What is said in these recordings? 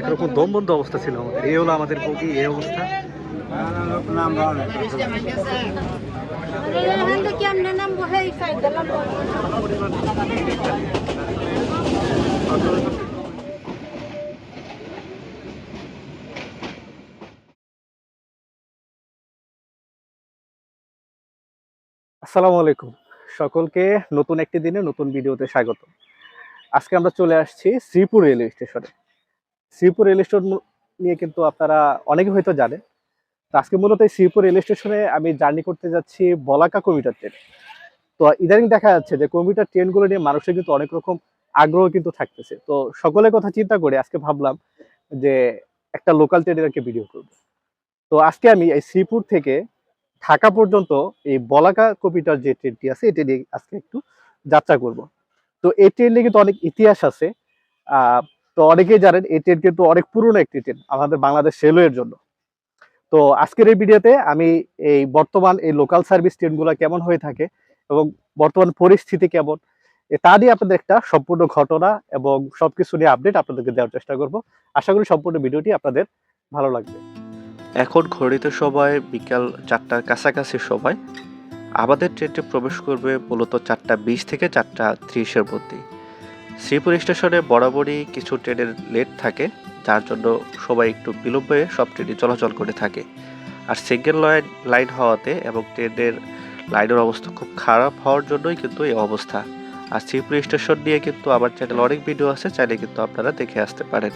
একরকম দমবন্ধ অবস্থা ছিল আমাদের। এই হলো আমাদের বগি এই অবস্থা। আসসালামু আলাইকুম। সকলকে নতুন একটি দিনে নতুন ভিডিওতে স্বাগত। আজকে আমরা চলে আসছি শ্রীপুর রেলওয়ে স্টেশনে। শ্রীপুর রেল স্টেশন নিয়ে কিন্তু আপনারা অনেকে হয়তো জানেন তো আজকে মূলত এই শ্রীপুর রেল স্টেশনে আমি জার্নি করতে যাচ্ছি বলাকা কমিউটার ট্রেন তো ইদানিং দেখা যাচ্ছে যে কমিউটার ট্রেনগুলো নিয়ে মানুষের কিন্তু অনেক রকম আগ্রহ কিন্তু থাকতেছে। তো সকলের কথা চিন্তা করে আজকে ভাবলাম যে একটা লোকাল ট্রেনের একটা ভিডিও করব। তো আজকে আমি এই শ্রীপুর থেকে ঢাকা পর্যন্ত এই বলাকা কপিটার যে ট্রেনটি আছে, এটি নিয়ে আজকে একটু যাত্রা করব। তো এই ট্রেনে কিন্তু অনেক ইতিহাস আছে। তো অনেকেই জানেন এই ট্রেন কিন্তু অনেক পুরনো একটি ট্রেন আমাদের বাংলাদেশ রেলওয়ের জন্য। তো আজকের এই ভিডিওতে আমি এই বর্তমান এই লোকাল সার্ভিস ট্রেনগুলো কেমন হয়ে থাকে এবং বর্তমান পরিস্থিতি কেমন তা নিয়ে আপনাদের একটা সম্পূর্ণ ঘটনা এবং সবকিছু নিয়ে আপডেট আপনাদেরকে দেওয়ার চেষ্টা করব। আশা করি সম্পূর্ণ ভিডিওটি আপনাদের ভালো লাগবে। এখন ঘড়িতে সময় বিকাল চারটার কাছাকাছি সময় আমাদের ট্রেনটি প্রবেশ করবে মূলত চারটা বিশ থেকে চারটা ত্রিশের মধ্যে শ্রীপুর স্টেশনে বরাবরই কিছু ট্রেনের লেট থাকে, যার জন্য সবাই একটু বিলম্বে সব ট্রেনই চলাচল করে থাকে। আর সিঙ্গেল লাইন লাইন হওয়াতে এবং ট্রেনের লাইনের অবস্থা খুব খারাপ হওয়ার জন্যই কিন্তু এই অবস্থা। আর শ্রীপুর স্টেশন নিয়ে কিন্তু আমার চ্যানেল অনেক ভিডিও আছে, চাইলে কিন্তু আপনারা দেখে আসতে পারেন।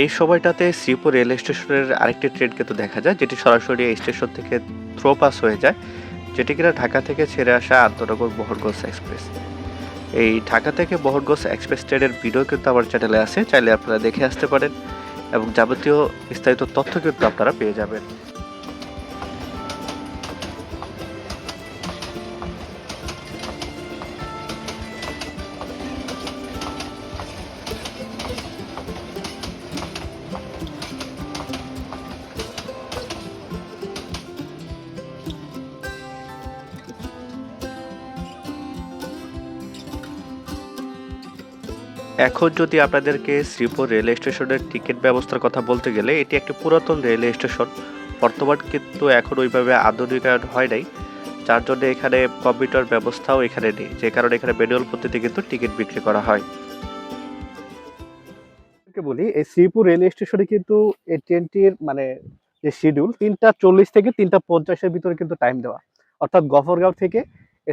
এই সময়টাতে শ্রীপুর রেল স্টেশনের আরেকটি ট্রেন কিন্তু দেখা যায়, যেটি সরাসরি এই স্টেশন থেকে থ্রো পাস হয়ে যায়, যেটি কিনা ঢাকা থেকে ছেড়ে আসা আন্তনগর মোহনগঞ্জ এক্সপ্রেস এই ঢাকা থেকে বহরগোস এক্সপ্রেস ট্রেনের ভিডিও কিন্তু আমার চ্যানেলে আছে, চাইলে আপনারা দেখে আসতে পারেন। এবং যাবতীয় বিস্তারিত তথ্য কিন্তু আপনারা পেয়ে যাবেন। এখন যদি আপনাদেরকে শ্রীপুর রেল স্টেশনের টিকিট ব্যবস্থার কথা বলতে গেলে, এটি একটি পুরাতন রেল স্টেশন। বর্তমান কিন্তু এখন ওইভাবে আধুনিকায়ন হয় নাই, যার জন্য এখানে কম্পিউটার ব্যবস্থাও এখানে নেই, যে কারণে এখানে ম্যানুয়াল পদ্ধতিতে কিন্তু টিকিট বিক্রি করা হয়। বলি, এই শ্রীপুর রেল স্টেশনে কিন্তু এই ট্রেনটির মানে যে শিডিউল তিনটা চল্লিশ থেকে তিনটা পঞ্চাশের ভিতরে কিন্তু টাইম দেওয়া। অর্থাৎ গফরগাঁও থেকে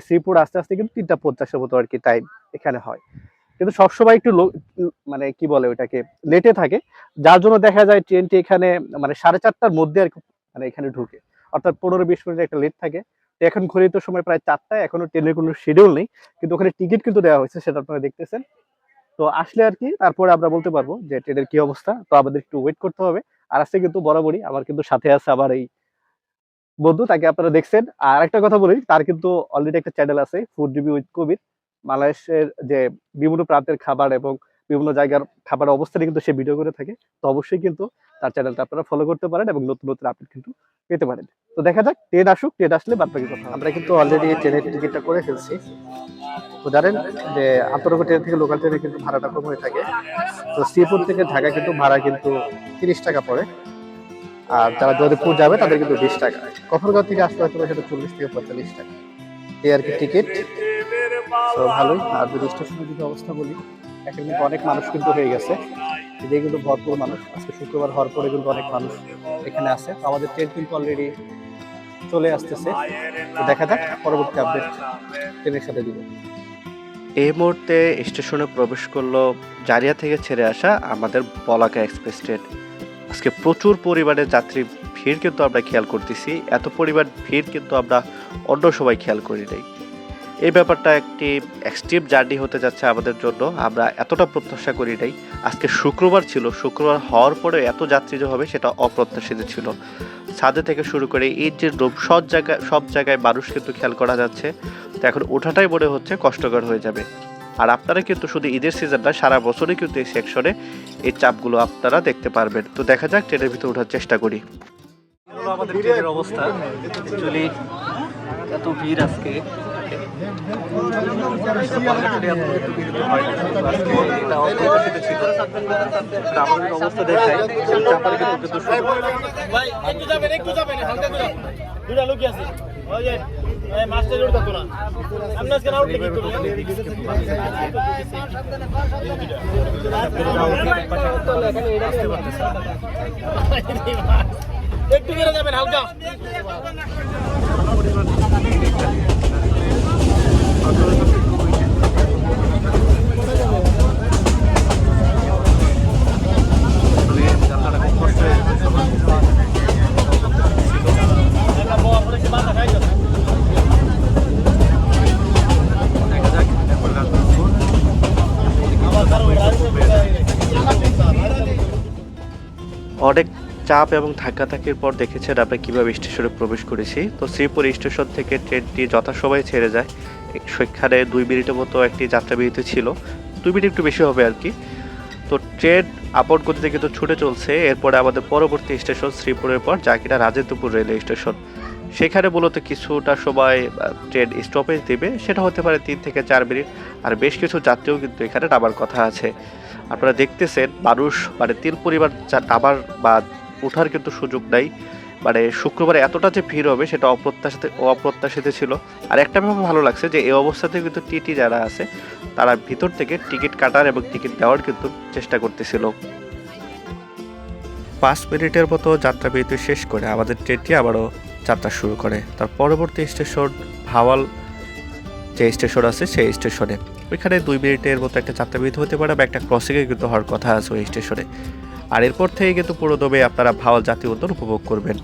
শ্রীপুর আস্তে আস্তে কিন্তু তিনটা পঞ্চাশের মতো আর কি টাইম এখানে হয়। কিন্তু সবসময় একটু মানে কি বলে ওইটাকে লেটে থাকে। যার জন্য দেখা যায় ট্রেনটি এখানে মানে সাড়ে চারটার মধ্যে আর মানে এখানে ঢুকে। অর্থাৎ পনেরো বিশ মিনিট একটা লেট থাকে। এখন ঘড়িত সময় প্রায় চারটায়, এখনও ট্রেনের কোনো শিডিউল নেই। কিন্তু ওখানে টিকিট কিন্তু দেওয়া হয়েছে, সেটা আপনারা দেখতেছেন। তো আসলে আর কি, তারপরে আমরা বলতে পারব যে ট্রেনের কি অবস্থা। তো আমাদের একটু ওয়েট করতে হবে। আর আজকে কিন্তু বরাবরই আমার কিন্তু সাথে আছে আবার এই বন্ধু, তাকে আপনারা দেখছেন। আর একটা কথা বলি, তার কিন্তু অলরেডি একটা চ্যানেল আছে ফুড রিভিউ উইথ কবির বাংলাদেশের যে বিভিন্ন প্রান্তের খাবার এবং বিভিন্ন জায়গার খাবার অবস্থানে কিন্তু সে ভিডিও করে থাকে, তো অবশ্যই কিন্তু তার চ্যানেলটা আপনারা ফলো করতে পারেন এবং নতুন নতুন আপডেট কিন্তু পেতে পারেন। তো দেখা যাক ট্রেন আসুক ট্রেন আসলে বাদ বাকি কথা আমরা কিন্তু অলরেডি ট্রেনের টিকিটটা করে ফেলছি। তো জানেন যে আন্তর্জাতিক ট্রেন থেকে লোকাল ট্রেনে কিন্তু ভাড়াটা কম হয়ে থাকে। তো শ্রীপুর থেকে ঢাকা কিন্তু ভাড়া কিন্তু তিরিশ টাকা পড়ে। আর যারা যোধপুর যাবে, তাদের কিন্তু বিশ টাকা। কফরগাঁও থেকে আসতে হয়তো সেটা চল্লিশ থেকে পঁয়তাল্লিশ টাকা। এই আর কি টিকিট তো ভালোই। আর যদি স্টেশনের যদি অবস্থা বলি এখন কিন্তু অনেক মানুষ কিন্তু হয়ে গেছে। এদিকে কিন্তু ভরপুর মানুষ। আজকে শুক্রবার হওয়ার পরে কিন্তু অনেক মানুষ এখানে আছে। আমাদের ট্রেন কিন্তু অলরেডি চলে আসতেছে। দেখা যাক, পরবর্তী আপডেট ট্রেনের সাথে দিব। এই মুহূর্তে স্টেশনে প্রবেশ করল জারিয়া থেকে ছেড়ে আসা আমাদের বলাকা এক্সপ্রেস ট্রেন। আজকে প্রচুর পরিমাণে যাত্রী ভিড় কিন্তু আমরা খেয়াল করতেছি। এত পরিমাণ ভিড় কিন্তু আমরা অন্য সবাই খেয়াল করি নাই। এই ব্যাপারটা একটি এক্সট্রিম জার্নি হতে যাচ্ছে আমাদের জন্য। আমরা এতটা প্রত্যাশা করি নাই। আজকে শুক্রবার ছিল। শুক্রবার হওয়ার পরে এত যাত্রী যে হবে সেটা অপ্রত্যাশিত ছিল। ছাদে থেকে শুরু করে ইট যে সব জায়গায় সব জায়গায় মানুষ কিন্তু খেয়াল করা যাচ্ছে। তো এখন ওঠাটাই মনে হচ্ছে কষ্টকর হয়ে যাবে। আর আপনারা কিন্তু শুধু ঈদের সিজনটা সারা বছরই কিন্তু এই সেকশনে এই চাপগুলো আপনারা দেখতে পারবেন। তো দেখা যাক, ট্রেনের ভিতরে ওঠার চেষ্টা করি। আমাদের ট্রেনের অবস্থা। অ্যাকচুয়ালি এত ভিড় আজকে। অবস্থা দেখায় একটু যাবেন একটু যাবেন হালকা করে দুটা লোকই আছে ওই যে মাস্টার রোড থাকতো না আপনি আজকে না উঠলে একটু করে যাবেন, হালকা একটা বড় করে মাথা খাই যাবে আমার কারও অনেক চাপ এবং ধাক্কাধাক্কির পর দেখেছেন আমরা কীভাবে স্টেশনে প্রবেশ করেছি। তো শ্রীপুর স্টেশন থেকে ট্রেনটি যথাসময়ে ছেড়ে যায়। সেখানে দুই মিনিটের মতো একটি যাত্রা বিরতি ছিল। দুই মিনিট একটু বেশি হবে আর কি। তো ট্রেন আপন গতিতে কিন্তু ছুটে চলছে। এরপরে আমাদের পরবর্তী স্টেশন শ্রীপুরের পর, যা কিনা রাজেন্দ্রপুর রেলওয়ে স্টেশন। সেখানে মূলত কিছুটা সময় ট্রেন স্টপেজ দেবে। সেটা হতে পারে তিন থেকে চার মিনিট। আর বেশ কিছু যাত্রীও কিন্তু এখানে নামার কথা আছে। আপনারা দেখতেছেন, মানুষ মানে তিল পরিবার নামার বা ওঠার কিন্তু সুযোগ নাই। মানে শুক্রবারে এতটা যে ভিড় হবে সেটা অপ্রত্যাশিত অপ্রত্যাশিত ছিল। আর একটা ব্যাপার ভালো লাগছে যে এই অবস্থাতে কিন্তু টিটি যারা আছে, তারা ভিতর থেকে টিকিট কাটার এবং টিকিট দেওয়ার কিন্তু চেষ্টা করতেছিল। পাঁচ মিনিটের মতো যাত্রা বিরতি শেষ করে আমাদের ট্রেনটি আবারও যাত্রা শুরু করে। তার পরবর্তী স্টেশন ভাওয়াল যে স্টেশন আছে, সেই স্টেশনে। ওইখানে দুই মিনিটের মতো একটা যাত্রা বিরতি হতে পারে বা একটা ক্রসিংয়ে কিন্তু হওয়ার কথা আছে ওই স্টেশনে। আর এরপর থেকে কিন্তু পুরো দমে আপনারা ভাওয়াল জাতীয় উদ্যান উপভোগ করবেন।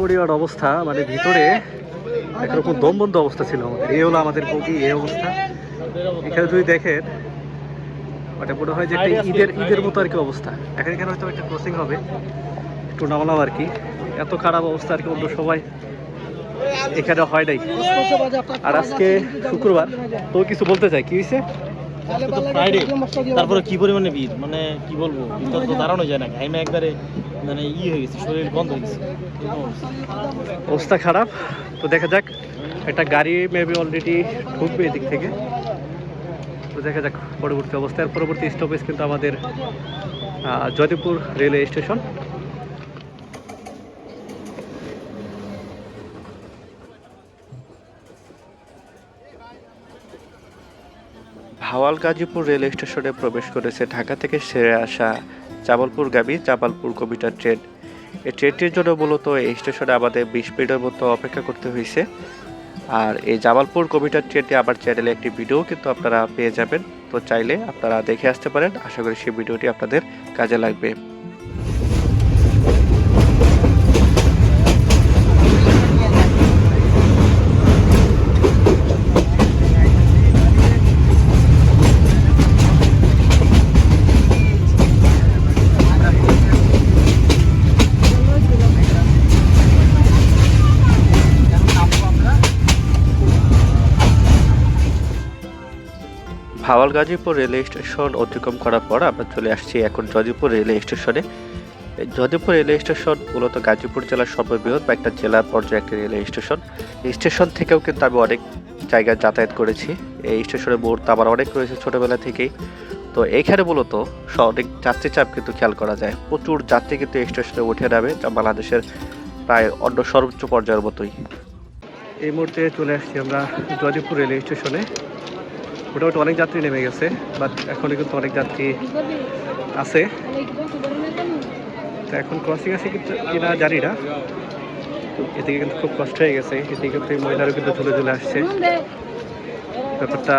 পরিবার অবস্থা মানে ভিতরে একরকম দমবন্ধ অবস্থা ছিল আমাদের। এই হলো আমাদের বগি এই অবস্থা। এখানে যদি দেখেন ওটা মনে হয় যে একটা ঈদের ঈদের মতো আর কি অবস্থা। এখানে এখানে হয়তো একটা ক্রসিং হবে? একটু নামালাম আর কি। এত খারাপ অবস্থা আর কি অন্য সবাই। এখানে হয় নাই। আর আজকে শুক্রবার। তো কিছু বলতে চাই কি হয়েছে ফ্রাইডে তারপরে কি পরিমাণে ভিড়? মানে কি বলব? ভিতরে তো দাঁড়ানো যায় না। ঘাইমে একবারে মানে ই হয়ে গেছে শরীর বন্ধ হয়ে গেছে। অবস্থা। খারাপ। তো দেখা যাক একটা গাড়ি মেবি অলরেডি ঢুকবে এদিক থেকে। দেখা যাক পরবর্তী অবস্থায়। পরবর্তী স্টপেজ কিন্তু আমাদের Joydebpur railway station Bhawal Gazipur rail স্টেশনে প্রবেশ করেছে ঢাকা থেকে সেরে আসা জামালপুরগামী জামালপুর কমিটার ট্রেন। এই ট্রেনটির জন্য মূলত এই স্টেশনে আমাদের বিশ মিনিটের মতো অপেক্ষা করতে হয়েছে। আর এই জামালপুর কমিটার ট্রেনটি আবার চ্যানেলে একটি ভিডিও কিন্তু আপনারা পেয়ে যাবেন। তো চাইলে আপনারা দেখে আসতে পারেন। আশা করি সেই ভিডিওটি আপনাদের কাজে লাগবে। গাজীপুর রেলওয়ে স্টেশন অতিক্রম করার পর আমরা চলে আসছি এখন যদিপুর রেলওয়ে স্টেশনে। যদিপুর রেলওয়ে স্টেশন মূলত গাজীপুর জেলার সর্ববৃহৎ বা একটা জেলা পর্যায়ে একটি রেলওয়ে স্টেশন। স্টেশন থেকেও কিন্তু আমি অনেক জায়গায় যাতায়াত করেছি। এই স্টেশনের মুহূর্তে আমার অনেক রয়েছে ছোটবেলা থেকেই। তো এইখানে মূলত অনেক যাত্রী চাপ কিন্তু খেয়াল করা যায়। প্রচুর যাত্রী কিন্তু এই স্টেশনে উঠে নামে, যা বাংলাদেশের প্রায় অন্য সর্বোচ্চ পর্যায়ের মতোই। এই মুহূর্তে চলে আসছি আমরা জয়দেবপুর রেলওয়ে স্টেশনে। মোটামুটি অনেক যাত্রী নেমে গেছে বাট এখনও কিন্তু অনেক যাত্রী আছে। তো এখন ক্রসিং আছে কিন্তু কিনা জানি না। এদিকে কিন্তু খুব কষ্ট হয়ে গেছে এদিকে কিন্তু মহিলারও কিন্তু ঝুলে ঝুলে আসছে। ব্যাপারটা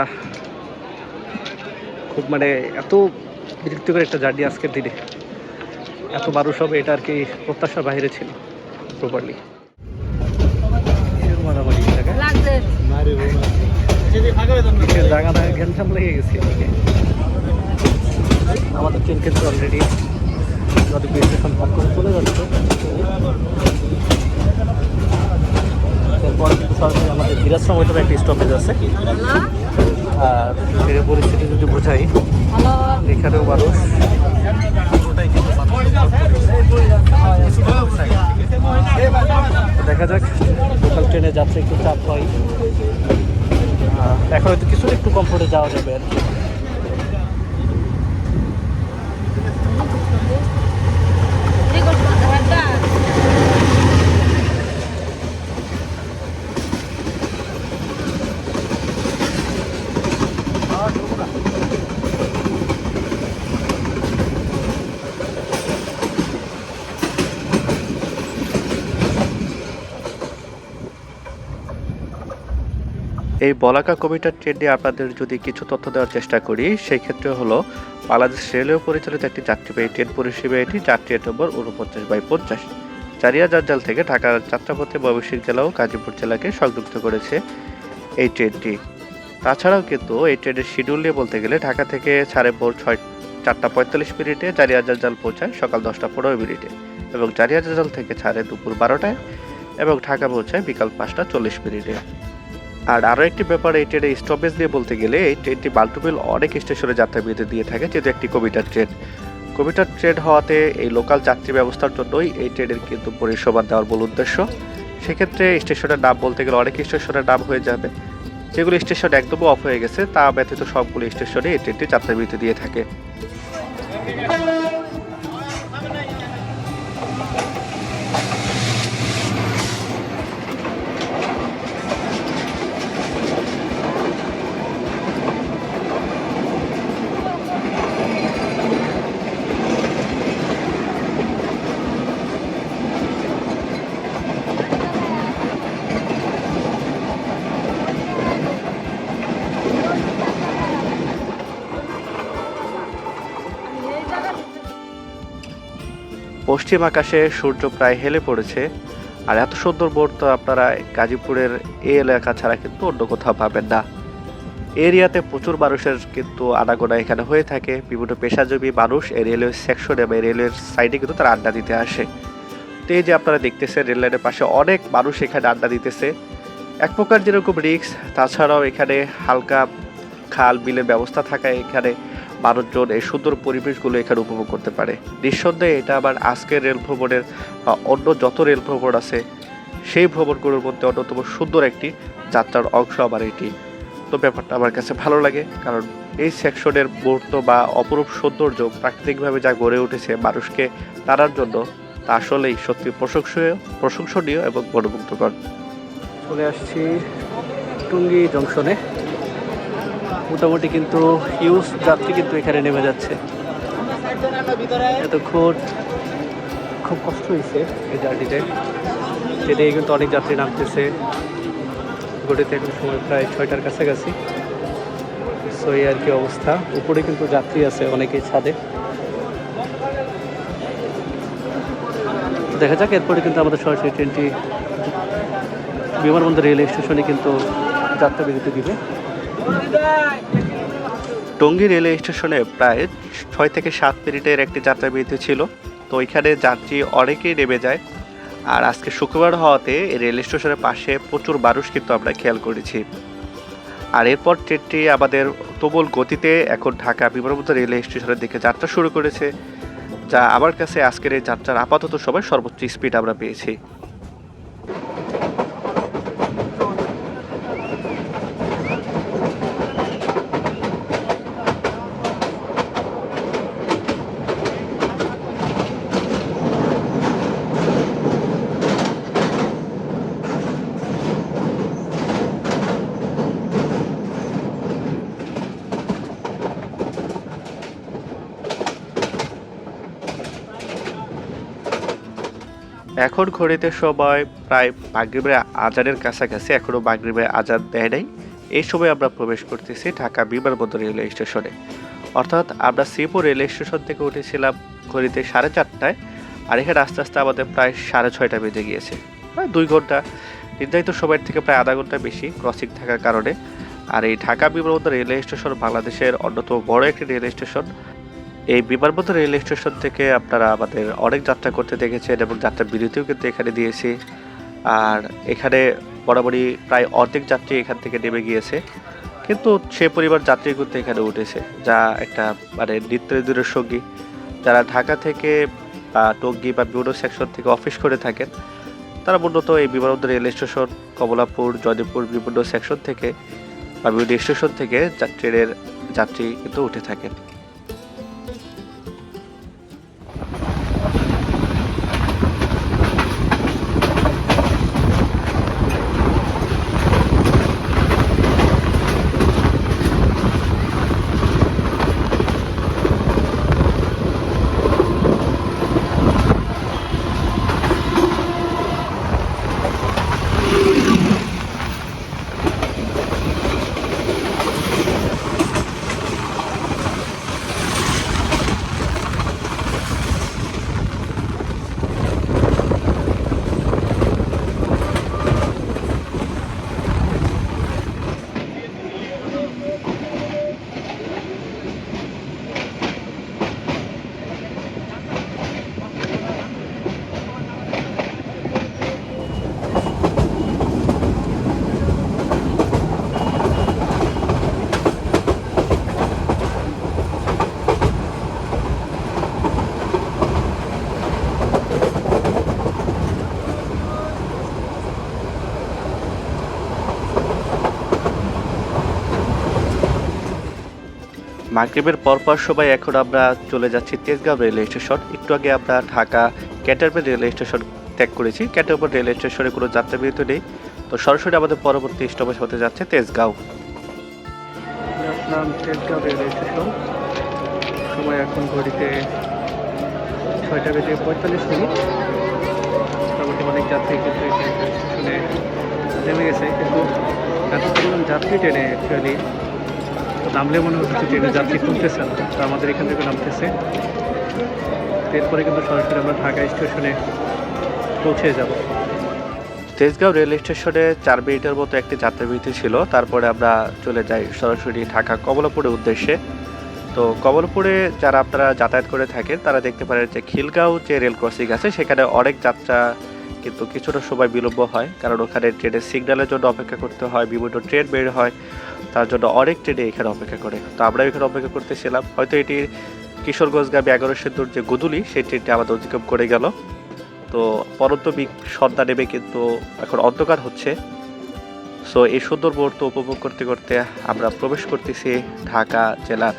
খুব মানে এত বিরক্তিকর একটা জার্নি আজকের দিনে। এত মানুষ হবে এটা আর কি প্রত্যাশার বাইরে ছিল প্রপারলি মারামারি জায়গা জায়গাটা ঘ্যানসাম লেগে গেছে আমাদের ট্রেন কিন্তু অলরেডি আমাদের স্টেশন পার করে চলে যাচ্ছে এরপর সরাসরি আমাদের বিরাশ্রম হয়তো একটা স্টপেজ আছে আর ট্রেনের পরিস্থিতি যদি বোঝাই এখানেও মানুষ দেখা যাক লোকাল ট্রেনে যাত্রা একটু চাপ হয় এখন হয়তো কিছুটা একটু কমফোর্টে যাওয়া যাবে আর কি। এই বলাকা কমিটার ট্রেন আপনাদের যদি কিছু তথ্য দেওয়ার চেষ্টা করি সেই ক্ষেত্রে হলো বাংলাদেশ রেলওয়ে পরিচালিত একটি যাত্রীবাহী ট্রেন পরিষেবা, এটি যাত্রী নম্বর উনপঞ্চাশ বাই পঞ্চাশ। চারিয়া জাল থেকে ঢাকার যাত্রাপথে ময়মনসিংহ জেলা ও গাজীপুর জেলাকে সংযুক্ত করেছে এই ট্রেনটি। তাছাড়াও কিন্তু এই ট্রেনের শিডিউল নিয়ে বলতে গেলে ঢাকা থেকে সাড়ে ভোর ছয়, চারটা পঁয়তাল্লিশ মিনিটে চারিয়া জাল পৌঁছায় সকাল দশটা পনেরো মিনিটে এবং চারিয়া জাল থেকে ছাড়ে দুপুর বারোটায় এবং ঢাকা পৌঁছায় বিকাল পাঁচটা চল্লিশ মিনিটে। আর আরও একটি ব্যাপার এই ট্রেনের স্টপেজ দিয়ে বলতে গেলে, এই ট্রেনটি বাল্টুবিল অনেক স্টেশনে যাত্রা বিরতি দিয়ে থাকে, যেহেতু একটি কবিতার ট্রেন। কবিতার ট্রেন হওয়াতে এই লোকাল যাত্রী ব্যবস্থার জন্যই এই ট্রেনের কিন্তু পরিষেবা দেওয়ার মূল উদ্দেশ্য। সেক্ষেত্রে স্টেশনের নাম বলতে গেলে অনেক স্টেশনের নাম হয়ে যাবে। যেগুলো স্টেশন একদমই অফ হয়ে গেছে, তা ব্যতীত সবগুলো স্টেশনে এই ট্রেনটি যাত্রা বিরতি দিয়ে থাকে। পশ্চিম আকাশে সূর্য প্রায় হেলে পড়েছে, আর এত সুন্দর বোর্ড তো আপনারা গাজীপুরের এই এলাকা ছাড়া কিন্তু অন্য কোথাও পাবেন না। এরিয়াতে প্রচুর মানুষের কিন্তু আনাগোনা এখানে হয়ে থাকে। বিভিন্ন পেশাজীবী মানুষ এই রেলওয়ে সেকশনে বা রেলওয়ের সাইডে কিন্তু তারা আড্ডা দিতে আসে। তো এই যে আপনারা দেখতেছেন রেললাইনের পাশে অনেক মানুষ এখানে আড্ডা দিতেছে। এক প্রকার যেরকম রিক্স তাছাড়াও এখানে হালকা খাল বিলের ব্যবস্থা থাকায় এখানে মানুষজন এই সুন্দর পরিবেশগুলো এখানে উপভোগ করতে পারে। নিঃসন্দেহে এটা আবার আজকের রেল ভ্রমণের বা অন্য যত রেল ভ্রমণ আছে, সেই ভ্রমণগুলোর মধ্যে অন্যতম সুন্দর একটি যাত্রার অংশ আমার এটি তো ব্যাপারটা আমার কাছে ভালো লাগে, কারণ এই সেকশনের মুহূর্ত বা অপরূপ সৌন্দর্য প্রাকৃতিকভাবে যা গড়ে উঠেছে মানুষকে তারার জন্য তা আসলেই সত্যি প্রশংসনীয় প্রশংসনীয় এবং মনোমুগ্ধকর। চলে আসছি টুঙ্গি জংশনে। মোটামুটি কিন্তু হিউজ যাত্রী কিন্তু এখানে নেমে যাচ্ছে। এতক্ষণ খুব কষ্ট হয়েছে এই জার্নিতে। ট্রেনে কিন্তু অনেক যাত্রী নামতেছে। গড়িতে এখন সময় প্রায় ছয়টার কাছাকাছি। সো এই আর কি অবস্থা। উপরে কিন্তু যাত্রী আছে অনেকেই ছাদে। দেখা যাক, এরপরে কিন্তু আমাদের সরাসরি ট্রেনটি বিমানবন্দর রেল স্টেশনে কিন্তু যাত্রা বিরতি দিবে। টঙ্গী রেলওয়ে স্টেশনে প্রায় ছয় থেকে সাত মিনিটের একটি যাত্রা বিরতি ছিল। তো ওইখানে যাত্রী অনেকেই নেমে যায়। আর আজকে শুক্রবার হওয়াতে রেল স্টেশনের পাশে প্রচুর মানুষ কিন্তু আমরা খেয়াল করেছি। আর এরপর ট্রেনটি আমাদের প্রবল গতিতে এখন ঢাকা বিমানবন্দর রেলওয়ে স্টেশনের দিকে যাত্রা শুরু করেছে। যা আমার কাছে আজকের এই যাত্রার আপাতত সময় সর্বোচ্চ স্পিড আমরা পেয়েছি। এখন ঘড়িতে সময় প্রায় মাগরিবের আজানের কাছাকাছি এখনও মাগরিবের আজান দেয় নাই। এই সময় আমরা প্রবেশ করতেছি ঢাকা বিমানবন্দর রেলওয়ে স্টেশনে। অর্থাৎ আমরা শ্রীপুর রেল স্টেশন থেকে উঠেছিলাম ঘড়িতে সাড়ে চারটায়, আর এখানে আস্তে আস্তে আমাদের প্রায় সাড়ে ছয়টা বেজে গিয়েছে। প্রায় দুই ঘণ্টা, নির্ধারিত সময়ের থেকে প্রায় আধা ঘণ্টা বেশি ক্রসিং থাকার কারণে। আর এই ঢাকা বিমানবন্দর রেল স্টেশন বাংলাদেশের অন্যতম বড় একটি রেল স্টেশন। এই বিমানবন্দর রেল স্টেশন থেকে আপনারা আমাদের অনেক যাত্রা করতে দেখেছেন এবং যাত্রা বিরতিও কিন্তু এখানে দিয়েছি। আর এখানে বরাবরই প্রায় অর্ধেক যাত্রী এখান থেকে নেমে গিয়েছে। কিন্তু সে পরিবার যাত্রী কিন্তু এখানে উঠেছে, যা একটা মানে নিত্য দূরের সঙ্গী। যারা ঢাকা থেকে টঙ্গী বা বিভিন্ন সেকশন থেকে অফিস করে থাকেন, তারা মূলত এই বিমানবন্দর রেল স্টেশন, কমলাপুর, জয়দেবপুর বিভিন্ন সেকশন থেকে বা বিভিন্ন স্টেশন থেকে ট্রেনের যাত্রী কিন্তু উঠে থাকেন। মাগরীবের পরপর সবাই এখন আমরা চলে যাচ্ছি তেজগাঁও রেল স্টেশন। একটু আগে আমরা ঢাকা ক্যান্টনমেন্ট রেল স্টেশন ত্যাগ করেছি। ক্যান্টনমেন্ট রেল স্টেশনে কোনো যাত্রা বিরতি নেই। তো সরাসরি আমাদের পরবর্তী স্টপেজ হতে যাচ্ছে তেজগাঁও। Tejgaon rail station. সময় এখন ঘড়িতে ছয়টা বেজে পঁয়তাল্লিশ মিনিট। মোটামুটি অনেক যাত্রী কিন্তু এখানে নেমে গেছে। কিন্তু এত পরিমাণ যাত্রী ট্রেনে অ্যাকচুয়ালি নামলে মনে হচ্ছে ট্রেনে যাত্রী তুলতেছে না, তো আমাদের এখান থেকে নামতেছে। এরপরে কিন্তু সরাসরি আমরা ঢাকা স্টেশনে পৌঁছে যাব। তেজগাঁও রেল স্টেশনে চার মিনিটের মতো একটি যাত্রাবিরতি ছিল। তারপরে আমরা চলে যাই সরাসরি ঢাকা কমলাপুরের উদ্দেশ্যে। তো কমলপুরে যারা আপনারা যাতায়াত করে থাকেন, তারা দেখতে পারেন যে খিলগাঁও যে রেল ক্রসিং আছে, সেখানে অনেক যাত্রা কিন্তু কিছুটা সময় বিলম্ব হয়, কারণ ওখানে ট্রেনের সিগন্যালের জন্য অপেক্ষা করতে হয়, বিভিন্ন ট্রেন বের হয়, তার জন্য অনেক ট্রেনে এখানে অপেক্ষা করে। তো আমরা এখানে অপেক্ষা করতেছিলাম। হয়তো এটি কিশোরগঞ্জগামী এগারো সেতুর যে গুদুলি, সেই ট্রেনটি আমাদের অতিক্রম করে গেল। তো পরন্ত বিক সন্ধ্যা নেমে কিন্তু এখন অন্ধকার হচ্ছে। সো এই সুন্দর মুহূর্ত উপভোগ করতে করতে আমরা প্রবেশ করতেছি ঢাকা জেলার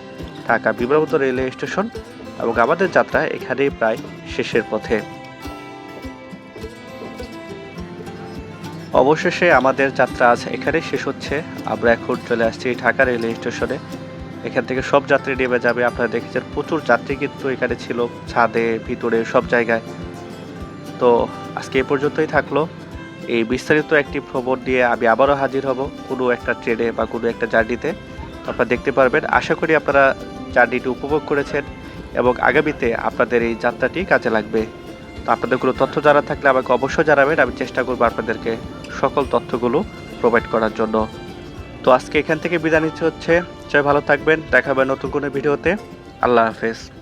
ঢাকা বিমানবন্দর রেলওয়ে স্টেশন এবং আমাদের যাত্রা এখানেই প্রায় শেষের পথে। অবশেষে আমাদের যাত্রা আজ এখানে শেষ হচ্ছে। আমরা এখন চলে আসছি ঢাকা রেলওয়ে স্টেশনে। এখান থেকে সব যাত্রী নেমে যাবে। আপনারা দেখেছেন প্রচুর যাত্রী কিন্তু এখানে ছিল, ছাদে, ভিতরে, সব জায়গায়। তো আজকে এই পর্যন্তই থাকল। এই বিস্তারিত একটি ভ্রমণ নিয়ে আমি আবারও হাজির হব কোনো একটা ট্রেনে বা কোনো একটা জার্নিতে। আপনারা দেখতে পারবেন। আশা করি আপনারা জার্নিটি উপভোগ করেছেন এবং আগামীতে আপনাদের এই যাত্রাটি কাজে লাগবে। তো আপনাদের কোনো তথ্য জানা থাকলে আমাকে অবশ্যই জানাবেন। আমি চেষ্টা করব আপনাদেরকে সকল তথ্যগুলো প্রোভাইড করার জন্য। তো আজকে এখান থেকে বিদায় নিচ্ছে হচ্ছে। সবাই ভালো থাকবেন। দেখাবেন নতুন কোনো ভিডিওতে। আল্লাহ হাফেজ।